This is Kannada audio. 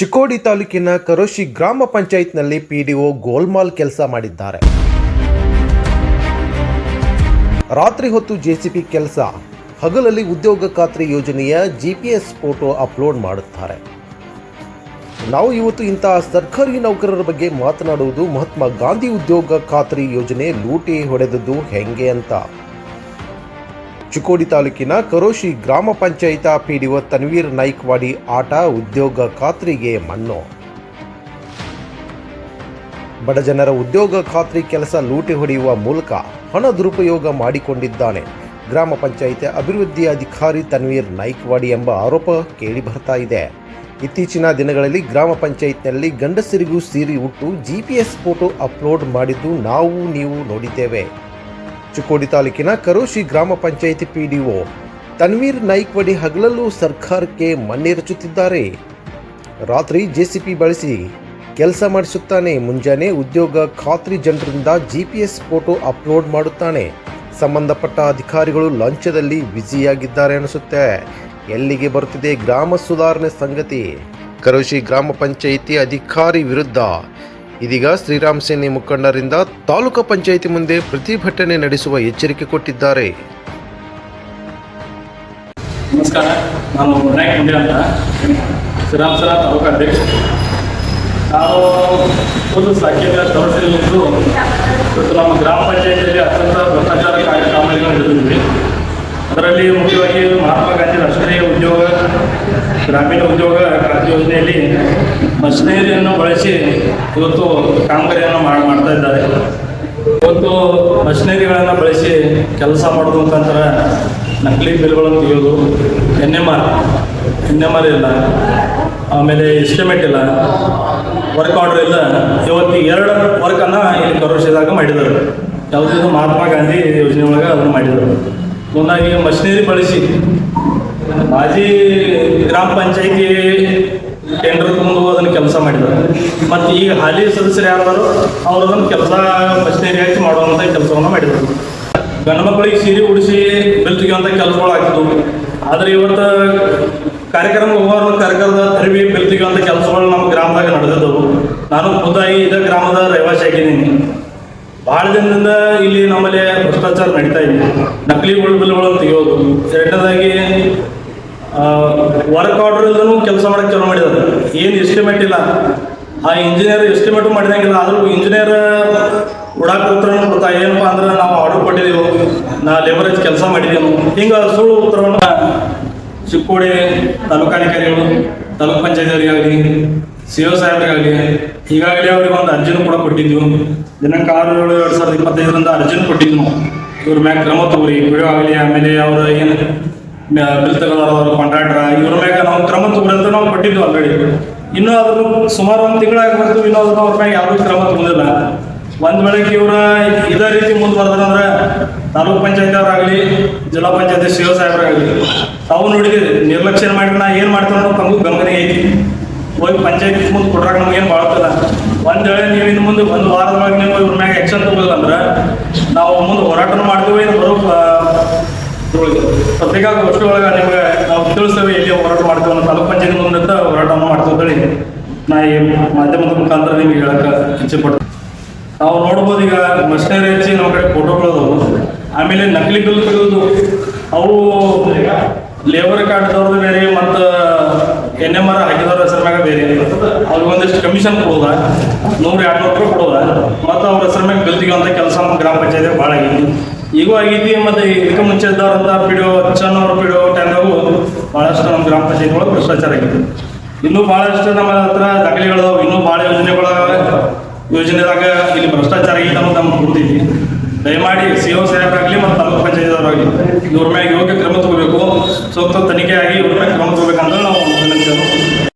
ಚಿಕ್ಕೋಡಿ ತಾಲೂಕಿನ ಕರೋಶಿ ಗ್ರಾಮ ಪಂಚಾಯತ್ನಲ್ಲಿ ಪಿಡಿಒ ಗೋಲ್ಮಾಲ್ ಕೆಲಸ ಮಾಡಿದ್ದಾರೆ. ರಾತ್ರಿ ಹೊತ್ತು ಜೆಸಿಪಿ ಕೆಲಸ, ಹಗಲಲ್ಲಿ ಉದ್ಯೋಗ ಖಾತ್ರಿ ಯೋಜನೆಯ ಜಿಪಿಎಸ್ ಫೋಟೋ ಅಪ್ಲೋಡ್ ಮಾಡುತ್ತಾರೆ. ನಾವು ಇವತ್ತು ಇಂತಹ ಸರ್ಕಾರಿ ನೌಕರರ ಬಗ್ಗೆ ಮಾತನಾಡುವುದು ಮಹಾತ್ಮ ಗಾಂಧಿ ಉದ್ಯೋಗ ಖಾತ್ರಿ ಯೋಜನೆ ಲೂಟಿ ಹೊಡೆದದ್ದು ಹೆಂಗೆ ಅಂತ. ಚಿಕ್ಕೋಡಿ ತಾಲೂಕಿನ ಕರೋಶಿ ಗ್ರಾಮ ಪಂಚಾಯತ ಪಿಡಿಒ ತನ್ವೀರ್ ನಾಯ್ಕವಾಡಿ ಆಟ ಉದ್ಯೋಗ ಖಾತ್ರಿಗೆ ಮಣ್ಣು. ಬಡಜನರ ಉದ್ಯೋಗ ಖಾತ್ರಿ ಕೆಲಸ ಲೂಟಿ ಹೊಡೆಯುವ ಮೂಲಕ ಹಣ ದುರುಪಯೋಗ ಮಾಡಿಕೊಂಡಿದ್ದಾನೆ. ಗ್ರಾಮ ಪಂಚಾಯಿತಿ ಅಭಿವೃದ್ಧಿ ಅಧಿಕಾರಿ ತನ್ವೀರ್ ನಾಯ್ಕವಾಡಿ ಎಂಬ ಆರೋಪ ಕೇಳಿ ಬರ್ತಾ ಇದೆ. ಇತ್ತೀಚಿನ ದಿನಗಳಲ್ಲಿ ಗ್ರಾಮ ಪಂಚಾಯತ್ನಲ್ಲಿ ಗಂಡಸರಿಗೂ ಸೀರಿ ಉಟ್ಟು ಜಿಪಿಎಸ್ ಫೋಟೋ ಅಪ್ಲೋಡ್ ಮಾಡಿದ್ದು ನಾವು ನೀವು ನೋಡಿದ್ದೇವೆ. ಚಿಕ್ಕೋಡಿ ತಾಲೂಕಿನ ಕರೋಶಿ ಗ್ರಾಮ ಪಂಚಾಯಿತಿ ಪಿಡಿಒ ತನ್ವೀರ್ ನಾಯ್ಕವಾಡಿ ಹಗಲಲ್ಲೂ ಸರ್ಕಾರಕ್ಕೆ ಮಣ್ಣೆರಚುತ್ತಿದ್ದಾರೆ ರಾತ್ರಿ ಜೆಸಿಪಿ ಬಳಸಿ ಕೆಲಸ ಮಾಡಿಸುತ್ತಾನೆ. ಮುಂಜಾನೆ ಉದ್ಯೋಗ ಖಾತ್ರಿ ಜನರಿಂದ ಜಿಪಿಎಸ್ ಫೋಟೋ ಅಪ್ಲೋಡ್ ಮಾಡುತ್ತಾನೆ. ಸಂಬಂಧಪಟ್ಟ ಅಧಿಕಾರಿಗಳು ಲಂಚದಲ್ಲಿ ಬ್ಯುಸಿಯಾಗಿದ್ದಾರೆ ಅನಿಸುತ್ತೆ. ಎಲ್ಲಿಗೆ ಬರುತ್ತಿದೆ ಗ್ರಾಮ ಸುಧಾರಣೆ ಸಂಗತಿ? ಕರೋಶಿ ಗ್ರಾಮ ಪಂಚಾಯಿತಿ ಅಧಿಕಾರಿ ವಿರುದ್ಧ ಇದೀಗ ಶ್ರೀರಾಮ್ ಸೇನೆ ಮುಖಂಡರಿಂದ ತಾಲೂಕು ಪಂಚಾಯಿತಿ ಮುಂದೆ ಪ್ರತಿಭಟನೆ ನಡೆಸುವ ಎಚ್ಚರಿಕೆ ಕೊಟ್ಟಿದ್ದಾರೆ. ನಮಸ್ಕಾರ, ನಾನು ವಿನಾಯಕ್ ಮುಂದೆ ಅಂತ. ಶ್ರೀರಾಮ್ಸರ ತಾಲೂಕು ಅಧ್ಯಕ್ಷ. ನಾವು ಒಂದು ಸಾಕೇಂದ್ರ ತಹಸೀಲಿಂದು ಇವತ್ತು ನಮ್ಮ ಗ್ರಾಮ ಪಂಚಾಯಿತಿಯಲ್ಲಿ ಅತ್ಯಂತ ಭ್ರಷ್ಟಾಚಾರ ಕಾರ್ಯಕ್ರಮಗಳನ್ನು ನಡೆದಿದ್ದೀವಿ ಅದರಲ್ಲಿ ಮುಖ್ಯವಾಗಿ ಮಹಾತ್ಮ ಗಾಂಧಿ ರಾಷ್ಟ್ರೀಯ ಉದ್ಯೋಗ, ಗ್ರಾಮೀಣ ಉದ್ಯೋಗ, ಕ್ರಾಂತಿ ಯೋಜನೆಯಲ್ಲಿ ಮಷಿನರಿಯನ್ನು ಬಳಸಿ ಇವತ್ತು ಕಾಮಗಾರಿಯನ್ನು ಮಾಡಿ ಮಾಡ್ತಾ ಇದ್ದಾರೆ. ಇವತ್ತು ಮಷಿನರಿಗಳನ್ನು ಬಳಸಿ ಕೆಲಸ ಮಾಡೋದು ಮುಖಾಂತರ ನಕಲಿ ಬಿಲ್ಗಳನ್ನು ತೆಗೆಯೋದು N M R N M R ಇಲ್ಲ, ಆಮೇಲೆ ಎಸ್ಟಿಮೇಟ್ ಇಲ್ಲ, ವರ್ಕ್ ಆರ್ಡರ್ ಇಲ್ಲ, ಇವತ್ತು ಎರಡು ವರ್ಕನ್ನು ಇಲ್ಲಿ ಕರೋಶಿದಾಗ ಮಾಡಿದರು ಯಾವುದಿದು ಮಹಾತ್ಮ ಗಾಂಧಿ ಯೋಜನೆ ಒಳಗೆ ಅದನ್ನು ಮಾಡಿದರು ಒಂದಾಗಿ ಮಷಿನರಿ ಬಳಸಿ, ಮಾಜಿ ಗ್ರಾಮ ಪಂಚಾಯತಿ ಟೆಂಡರ್ ತಗೊಂಡು ಅದನ್ನು ಕೆಲಸ ಮಾಡಿದ್ದಾರೆ ಮತ್ತು ಈಗ ಹಾಲಿ ಸದಸ್ಯರು ಯಾರು ಅವರು ಅದನ್ನು ಕೆಲಸ ಹಾಕಿ ಮಾಡುವಂಥ ಕೆಲಸವನ್ನು ಮಾಡಿದರು. ಗಂಡು ಮಕ್ಕಳಿಗೆ ಸೀರೆ ಉಡಿಸಿ ಬೆಲ್ ಕೆಲಸಗಳು ಆಗ್ತಿದ್ವು. ಆದರೆ ಇವತ್ತು ಕಾರ್ಯಕ್ರಮ ಹೋಗೋರು ಕಾರ್ಯಕ್ರಮದ ಅರಿವಿ ಬೆಲ್ ಕೆಲಸಗಳು ನಮ್ಮ ಗ್ರಾಮದಾಗ ನಡೆದಿದ್ದವು. ನಾನು ಖುದ್ದಾಗಿ ಇದೇ ಗ್ರಾಮದ ರಹಿವಾಸಿ ಆಗಿದ್ದೀನಿ. ಭಾಳ ದಿನದಿಂದ ಇಲ್ಲಿ ನಮ್ಮಲ್ಲಿ ಭ್ರಷ್ಟಾಚಾರ ನಡೀತಾ ಇದೆ. ನಕಲಿ ಬಿಲ್ಗಳನ್ನು ತೆಗೆಯೋದು. ಎರಡನೇದಾಗಿ ವರ್ಕ್ ಆರ್ಡರ್ ಕೆಲಸ ಮಾಡಕ್ಕೆ ಚಾಲು ಮಾಡಿದ್ದಾರೆ. ಏನು ಎಸ್ಟಿಮೇಟ್ ಇಲ್ಲ. ಆ ಇಂಜಿನಿಯರ್ ಎಸ್ಟಿಮೇಟು ಮಾಡಿದಂಗಿಲ್ಲ ಆದರೂ ಇಂಜಿನಿಯರ್ ಉಡಾಕ್ ಉತ್ತರವನ್ನು ಕೊಡ್ತಾ, ಏನಪ್ಪ ಅಂದ್ರೆ ನಾವು ಆರ್ಡರ್ ಕೊಟ್ಟಿದ್ದೀವಿ ನಾ ಲೇಬರೇಜ್ ಕೆಲಸ ಮಾಡಿದ್ದೀವಿ ಹಿಂಗೆ ಸುಳ್ಳು ಉತ್ತರವನ್ನು ಚಿಕ್ಕೋಡಿ ತಾಲೂಕಾಧಿಕಾರಿಗಳು, ತಾಲೂಕ್ ಪಂಚಾಯತಿಯವರಿಗಾಗಲಿ ಸಿ ಒ ಸಾಹೇಬರಿಗಾಗಲಿ ಈಗಾಗಲೇ ಅವ್ರಿಗೆ ಒಂದು ಅರ್ಜಿನೂ ಕೂಡ ಕೊಟ್ಟಿದ್ವಿ. ದಿನಾಂಕ ಆರು ಏಳು ಎರಡು ಸಾವಿರದ ಇಪ್ಪತ್ತೈದರಿಂದ ಅರ್ಜಿನೂ ಕೊಟ್ಟಿದ್ವಿ. ಇವ್ರ ಮ್ಯಾಗ ಕ್ರಮ ತಗೋರಿ ವಿಡಿಯೋ ಆಗಲಿ, ಆಮೇಲೆ ಅವ್ರ ಏನು ಬಿಲ್ ತಗೊಳ್ಳೋರು ಕಾಂಟ್ರಾಕ್ಟ್ರ ಇವ್ರ ಮ್ಯಾಗ ನಾವು ಕ್ರಮ ತಗೋರಿ ಅಂತ ನಾವು ಕೊಟ್ಟಿದ್ವಿ ಆಲ್ರೆಡಿ ಇನ್ನೂ ಅವರು ಸುಮಾರು ಒಂದು ತಿಂಗಳಾಗಿರ್ಬೋದು ಇನ್ನೂ ಅದನ್ನು ಅವ್ರ ಮ್ಯಾಗ ಯಾವುದೂ ಕ್ರಮ ತಗೊಂಡಿಲ್ಲ ಒಂದ್ ವೇಳೆಗೆ ಇವರ ಇದೇ ರೀತಿ ಮುಂದುವರೆದ್ರಂದ್ರೆ ತಾಲೂಕ್ ಪಂಚಾಯತ್ ಅವರಾಗಲಿ ಜಿಲ್ಲಾ ಪಂಚಾಯತಿ ಶಿವ ಸಾಹೇಬರಾಗಲಿ, ತಾವು ನೋಡಿದ್ರಿ, ನಿರ್ಲಕ್ಷ್ಯ ಮಾಡಿ ನಾ ಏನು ಮಾಡ್ತಾನೋ ತಮಗೂ ಗಮನ ಐತಿ. ಹೋಗಿ ಪಂಚಾಯತ್ ಮುಂದೆ ಕೊಟ್ರಾಗ ನಮ್ಗೆ ಏನು ಬಾಳ್ತದ ಒಂದ್ ವೇಳೆ ನೀವು ಇನ್ನು ಮುಂದೆ ಒಂದು ವಾರದೊಳಗೆ ನೀವು ಇವ್ರ ಮ್ಯಾಗ ಎಕ್ಷನ್ ತಗೋಲ್ಲ ಅಂದ್ರೆ, ನಾವು ಮುಂದೆ ಹೋರಾಟನೂ ಮಾಡ್ತೀವಿ, ಇನ್ನು ಬರೋ ಇದ್ರೊಳಗೆ ನಿಮಗೆ ನಾವು ತಿಳಿಸ್ತೇವೆ ಎಲ್ಲಿ ಹೋರಾಟ ಮಾಡ್ತೇವೆ ಅನ್ನೋ ತಾಲೂಕ್ ಪಂಚಾಯತ್ ಮುಂದೆ ಹೋರಾಟವನ್ನು ಮಾಡ್ತೇವೆ ನಾ ಈ ಮಾಧ್ಯಮದ ಮುಖಾಂತರ ನಿಮ್ಗೆ ಹೇಳಕ್ಕೆ ಇಚ್ಛೆ ಪಡ್ತೀನಿ. ನಾವು ನೋಡ್ಬೋದು ಈಗ ಮಷಿನರಿ ಹಚ್ಚಿ ನಮ್ಮ ಕಡೆ ಫೋಟೋಗಳದವು ಆಮೇಲೆ ನಕಲಿ ಬಿಲ್ ತೆಗೆದು ಅವು ಲೇಬರ್ ಕಾರ್ಡ್ದವ್ರದ್ದು ಬೇರೆ ಮತ್ತು ಎನ್ ಎಂ ಆರ್ ಹಾಕಿದವ್ರ ಹೆಸರು ಮ್ಯಾಗ ಬೇರೆ. ಅವ್ರಿಗೆ ಒಂದಿಷ್ಟು ಕಮಿಷನ್ ಕೊಡೋದ? ನೂರು ಎರಡು ನೂರು ರೂಪಾಯಿ ಕೊಡೋದ? ಮತ್ತು ಅವ್ರ ಹೆಸರು ಮ್ಯಾಗ ಬಿಲ್ ತೆಗೆಯುವಂಥ ಕೆಲಸ ನಮ್ಮ ಗ್ರಾಮ ಪಂಚಾಯತಿ ಭಾಳ ಆಗೈತಿ ಈಗೂ ಆಗೈತಿ ಮತ್ತೆ ಇದಕ್ಕೆ ಮುಂಚೆ ಇದ್ದಾರಂತ ಪಿಡಿಒ ಡಿ ಒ ಪಿಡಿಒ ಟೈಮ್ದಾಗೂ ಭಾಳಷ್ಟು ನಮ್ಮ ಗ್ರಾಮ ಪಂಚಾಯತ್ ಒಳಗೆ ಭ್ರಷ್ಟಾಚಾರ ಆಗೈತಿ ಇನ್ನೂ ಭಾಳಷ್ಟು ನಮ್ಮ ಹತ್ರ ದಾಖಲೆಗಳು ಇನ್ನೂ ಭಾಳ ಯೋಜನೆಗಳ ಯೋಜನೆದಾಗ ಇಲ್ಲಿ ಭ್ರಷ್ಟಾಚಾರ ಆಗಿದೆ ಅನ್ನೋದು ನಮ್ಗೆ ಕೊಡ್ತೀವಿ ದಯಮಾಡಿ ಸಿ ಒ ಸಾಹೇಬರಾಗಲಿ ಮತ್ತು ತಾಲೂಕು ಪಂಚಾಯತ್ದವರಾಗಲಿ ಇವ್ರ ಮ್ಯಾಗ ಯೋಗ್ಯ ಕ್ರಮ ತಗೋಬೇಕು. ಸೂಕ್ತ ತನಿಖೆ ಆಗಿ ಇವ್ರ ಮ್ಯಾಗ ಕ್ರಮ ತಗೋಬೇಕಂದ್ರೆ ನಾವು ವಿನಂತಿಯನ್ನು